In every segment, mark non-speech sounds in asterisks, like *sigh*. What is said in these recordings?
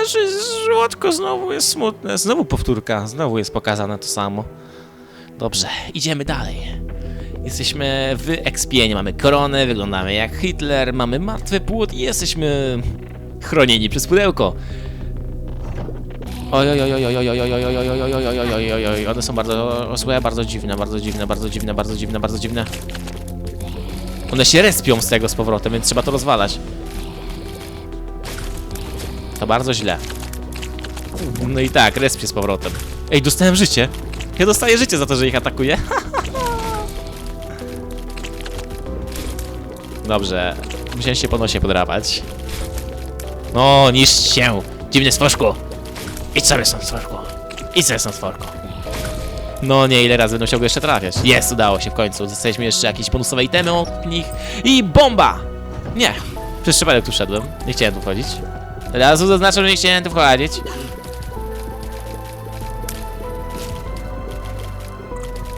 nasze żłotko znowu jest smutne. Znowu powtórka, znowu jest pokazane to samo. Dobrze, idziemy dalej. Jesteśmy w ekspienie, mamy koronę, wyglądamy jak Hitler, mamy martwy płód i jesteśmy chronieni przez pudełko. Oj, oj, oj, oj, oj, oj, oj, oj, oj, oj, oj, oj, oj, oj, oj, oj, one są bardzo złe, bardzo dziwne, bardzo dziwne, bardzo dziwne, bardzo dziwne, bardzo dziwne. One się respią z tego z powrotem, więc trzeba to rozwalać. To bardzo źle. No i tak, respię z powrotem. Ej, dostałem życie. Ja dostaję życie za to, że ich atakuję. *laughs* Dobrze, musiałem się po nosie podrapać. No, niszcz się, dziwny stworzku. Idź sobie stąd, stworzku. Idź sobie stąd, stworzku. No nie, ile razy będę musiał jeszcze trafiać. Jest, udało się w końcu. Dostaliśmy jeszcze jakieś bonusowe itemy od nich. I bomba! Nie, przez przypadek tu wszedłem. Nie chciałem tu wchodzić. Od razu zaznaczam, że nie chciałem tu wchodzić.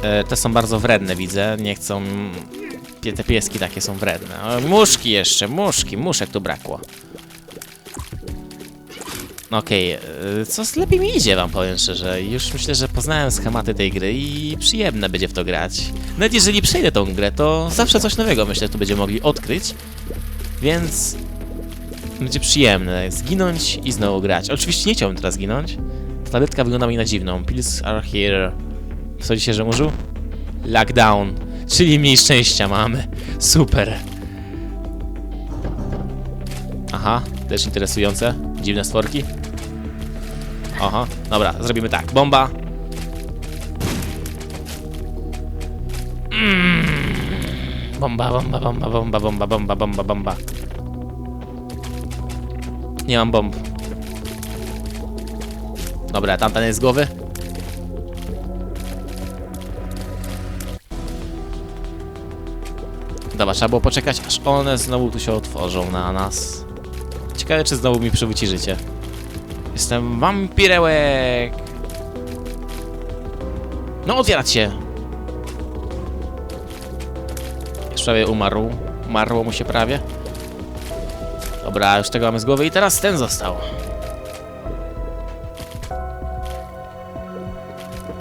E, te są bardzo wredne, widzę. Nie chcą... Te pieski takie są wredne. O, muszki jeszcze, muszki, muszek tu brakło. Okej, okay, co z- lepiej mi idzie wam powiem szczerze. Już myślę, że poznałem schematy tej gry i przyjemne będzie w to grać. Nawet jeżeli przejdę tą grę, to zawsze coś nowego myślę, tu będziemy mogli odkryć. Więc będzie przyjemne zginąć i znowu grać. Oczywiście nie chciałbym teraz ginąć. Tabletka wygląda mi na dziwną. Pills are here. Co dzisiaj, że? Lockdown. Czyli mniej szczęścia mamy. Super. Aha, też interesujące. Dziwne stworki. Aha, dobra, zrobimy tak. Bomba. Mm. Bomba, bomba, bomba, bomba, bomba, bomba, bomba, bomba. Nie mam bomb. Dobra, tamten jest z głowy. Dobra, trzeba było poczekać, aż one znowu tu się otworzą na nas. Ciekawe, czy znowu mi przywróci życie. Jestem wampirełek! No, otwierać się! Już prawie umarł. Umarło mu się prawie. Dobra, już tego mamy z głowy i teraz ten został.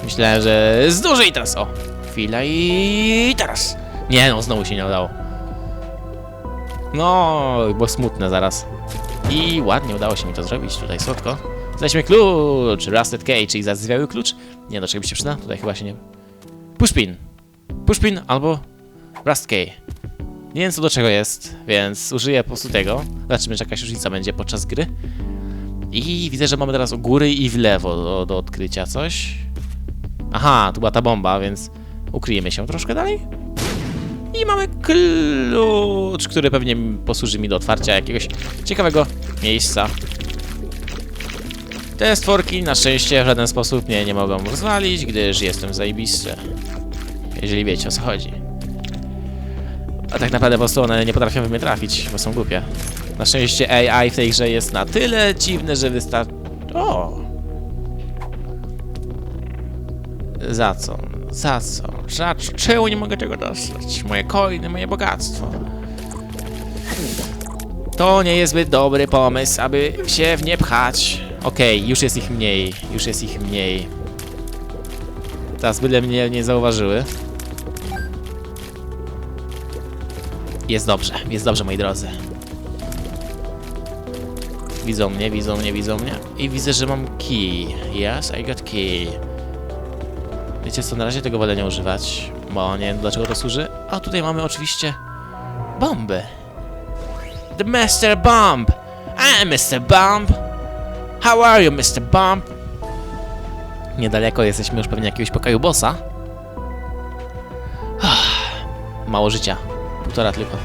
Myślałem, że zdążę i teraz, o! Chwila i teraz! Nie no, znowu się nie udało. No, bo smutne zaraz. I ładnie udało się mi to zrobić, tutaj słodko. Znaleźliśmy klucz, Rusted Key, czyli zazwiały klucz. Nie, do czego mi się przyda? Tutaj chyba się nie... Pushpin. Pushpin albo Rust Key. Nie wiem co do czego jest, więc użyję po prostu tego. Zobaczymy, czy jakaś różnica będzie podczas gry. I widzę, że mamy teraz u góry i w lewo do, do odkrycia coś. Aha, tu była ta bomba, więc ukryjemy się troszkę dalej. I mamy klucz, który pewnie posłuży mi do otwarcia jakiegoś ciekawego miejsca. Te stworki na szczęście w żaden sposób mnie nie mogą rozwalić, gdyż jestem zajebisty. Jeżeli wiecie o co chodzi. A tak naprawdę po prostu one nie potrafią w mnie trafić, bo są głupie. Na szczęście AI w tej grze jest na tyle dziwne, że wystarczy... O! Za co? Za co? Za co? Czemu nie mogę tego dostać? Moje coiny, moje bogactwo. To nie jest zbyt dobry pomysł, aby się w nie pchać. Okej, już jest ich mniej, już jest ich mniej. Teraz byle mnie nie zauważyły. Jest dobrze, jest dobrze, moi drodzy. Widzą mnie, widzą mnie, widzą mnie. I widzę, że mam key. Yes, I got key. Wiecie co, na razie tego wolę nie używać, bo nie wiem dlaczego to służy. A tutaj mamy oczywiście bomby. The Master Bomb! I'm Mr. Bomb! How are you, Mr. Bomb? Niedaleko jesteśmy już pewnie jakiegoś pokoju bossa. Mało życia. Tylko.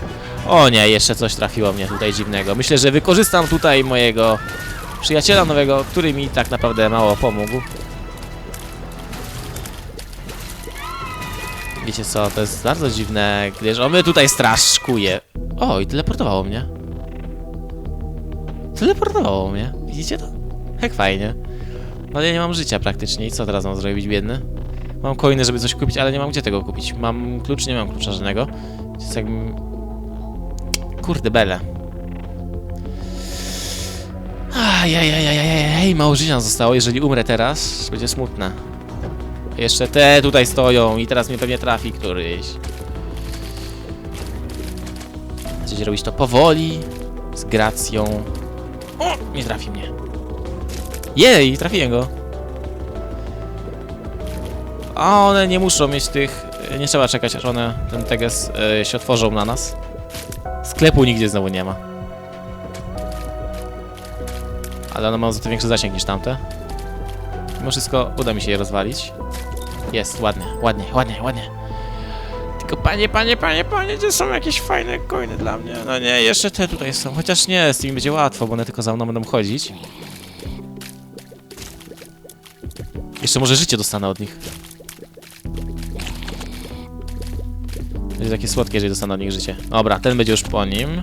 O nie, jeszcze coś trafiło mnie tutaj dziwnego. Myślę, że wykorzystam tutaj mojego przyjaciela nowego, który mi tak naprawdę mało pomógł. Wiecie co, to jest bardzo dziwne, gdyż on mnie tutaj straszkuje. O, i teleportowało mnie. Teleportowało mnie. Widzicie to? Jak fajnie. No ja nie mam życia praktycznie i co teraz mam zrobić, biedny? Mam coiny, żeby coś kupić, ale nie mam gdzie tego kupić. Mam klucz, nie mam klucza żadnego. Więc jakbym... Kurde bele. Ajajajajajaj, mało życia zostało. Jeżeli umrę teraz, będzie smutne. Jeszcze te tutaj stoją i teraz mnie pewnie trafi któryś. Chcecie robić to powoli, z gracją. O, nie trafi mnie. Jej, trafiłem go. A one nie muszą mieć tych... Nie trzeba czekać, aż one, ten teges, e, się otworzą na nas. Sklepu nigdzie znowu nie ma. Ale one mają za to większy zasięg niż tamte. Mimo wszystko uda mi się je rozwalić. Jest, ładnie, ładnie, ładnie, ładnie. Tylko panie, panie, panie, panie, gdzie są jakieś fajne coiny dla mnie? No nie, jeszcze te tutaj są. Chociaż nie, z tymi będzie łatwo, bo one tylko za mną będą chodzić. Jeszcze może życie dostanę od nich. Będzie takie słodkie, jeżeli dostanę od nich życie. Dobra, ten będzie już po nim.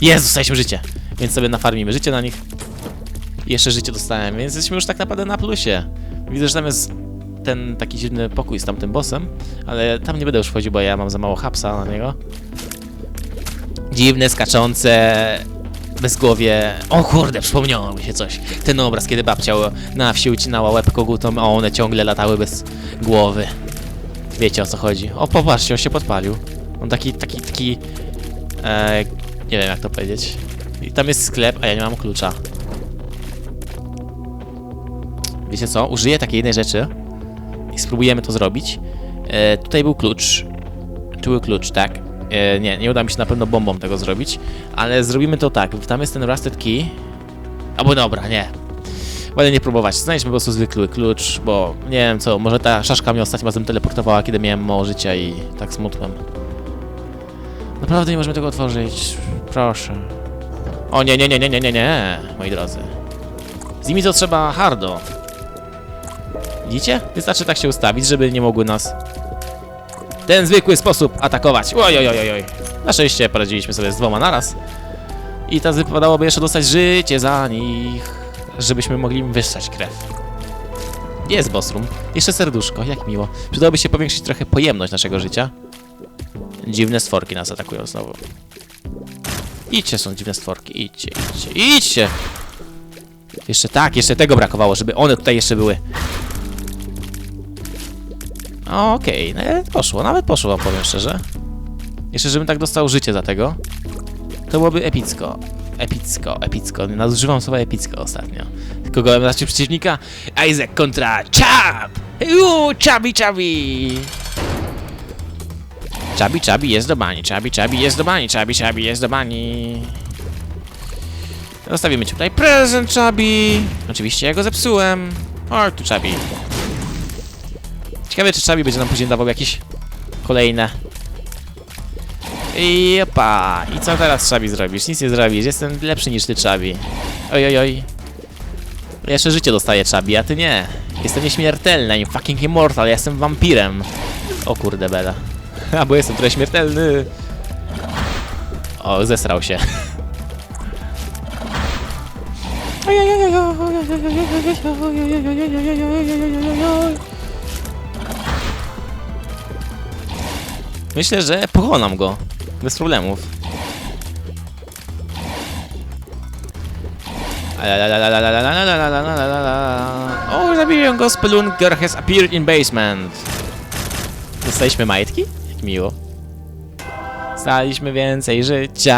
Jest, dostaliśmy życie. Więc sobie nafarmimy życie na nich. Jeszcze życie dostałem, więc jesteśmy już tak naprawdę na plusie. Widzę, że tam jest ten taki dziwny pokój z tamtym bossem, ale tam nie będę już wchodził, bo ja mam za mało hapsa na niego. Dziwne, skaczące, bezgłowie. O kurde, przypomniało mi się coś. Ten obraz, kiedy babcia na wsi ucinała łeb kogutom, a one ciągle latały bez głowy. Wiecie o co chodzi. O, popatrzcie, on się podpalił. On taki, taki, taki... E, nie wiem jak to powiedzieć. I tam jest sklep, a ja nie mam klucza. Wiecie co? Użyję takiej jednej rzeczy i spróbujemy to zrobić. E, tutaj był klucz. Tu był klucz, tak? E, nie, nie uda mi się na pewno bombą tego zrobić, ale zrobimy to tak. Tam jest ten rusted key. Albo dobra, nie. Wolę nie próbować. Znajdźmy po prostu zwykły klucz, bo nie wiem co, może ta szaszka mnie ostatnim razem teleportowała, kiedy miałem mało życia i tak smutłem. Naprawdę nie możemy tego otworzyć. Proszę. O nie, nie, nie, nie, nie, nie, nie, moi drodzy. Z nimi to trzeba hardo. Widzicie? Wystarczy tak się ustawić, żeby nie mogły nas ten zwykły sposób atakować. Oj, oj, oj, oj. Na szczęście poradziliśmy sobie z dwoma naraz. I teraz wypadałoby jeszcze dostać życie za nich, żebyśmy mogli im wyssać krew. Jest boss. Jeszcze serduszko, jak miło. Przydałoby się powiększyć trochę pojemność naszego życia. Dziwne stworki nas atakują znowu. Idźcie, są dziwne stworki. Idźcie, idźcie, idźcie! Jeszcze tak, jeszcze tego brakowało, żeby one tutaj jeszcze były. Okej, nawet poszło, nawet poszło, powiem szczerze. Jeszcze, żebym tak dostał życie za tego, to byłoby epicko. Epicko, epicko. Nadużywam słowa epicko ostatnio. Tylko gołem na przeciwnika. Isaac kontra Chab! Uuu, Chabi, Chabi! Chabi, Chabi jest do bani, Chabi, Chabi jest do bani, Chabi, Chabi jest do bani. Zostawimy ci tutaj prezent, Chabi. Oczywiście ja go zepsułem. O, tu Chabi. Ciekawe, czy Chabi będzie nam później dawał jakieś kolejne. I opa. I co teraz Chabi zrobisz? Nic nie zrobisz. Jestem lepszy niż ty, Chabi. Oj, oj, oj. Jeszcze życie dostaję, Chabi, a ty nie. Jestem nieśmiertelny, I'm fucking immortal, ja jestem wampirem. O kurde, bela. *laughs* A, bo jestem trochę śmiertelny. O, zesrał się. *laughs* Myślę, że pokonam go. Bez problemów. O, zabiłem go. Spelunker has appeared in basement. Dostaliśmy majtki? Jak miło. Staliśmy więcej życia,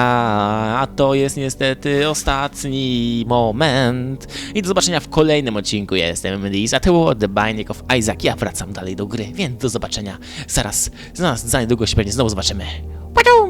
a to jest niestety ostatni moment. I do zobaczenia w kolejnym odcinku. Ja jestem Liz, a to The Binding of Isaac. Ja wracam dalej do gry, więc do zobaczenia zaraz, zaraz za niedługo się pewnie znowu zobaczymy. Padum!